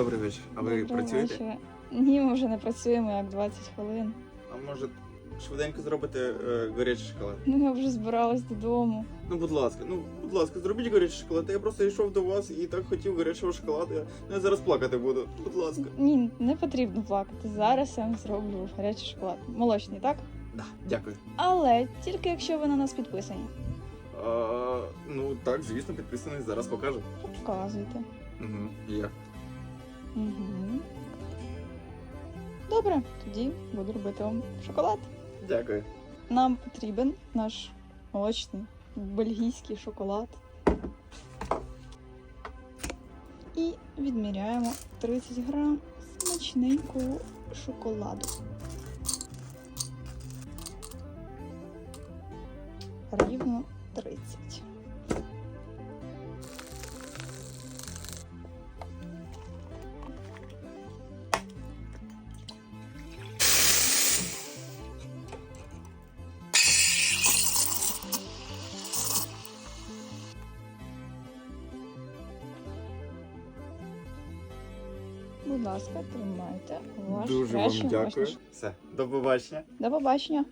Добрий вечір. А ви Доброго працюєте? вечора. Ні, ми вже не працюємо як 20 хвилин. А може швиденько зробите е, гарячий шоколад? Ну, я вже збиралась додому. Ну, будь ласка, ну, будь ласка, зробіть гарячий шоколад. Я просто йшов до вас і так хотів гарячого шоколаду. Ну, я зараз плакати буду. Будь ласка. Ні, не потрібно плакати. Зараз я вам зроблю гарячий шоколад. Молочний, так? Да, дякую. Але тільки якщо ви на нас підписані. А, ну так, звісно, підписаний, зараз покажу. Показуйте. Угу, я. Угу. Добре, тоді буду робити вам шоколад. Дякую. Нам потрібен наш молочний бельгійський шоколад. І відміряємо 30 грам смачненького шоколаду. Рівно 30. Будь ласка, тримайте ваш Дуже вам дякую. Все, до побачення. До побачення.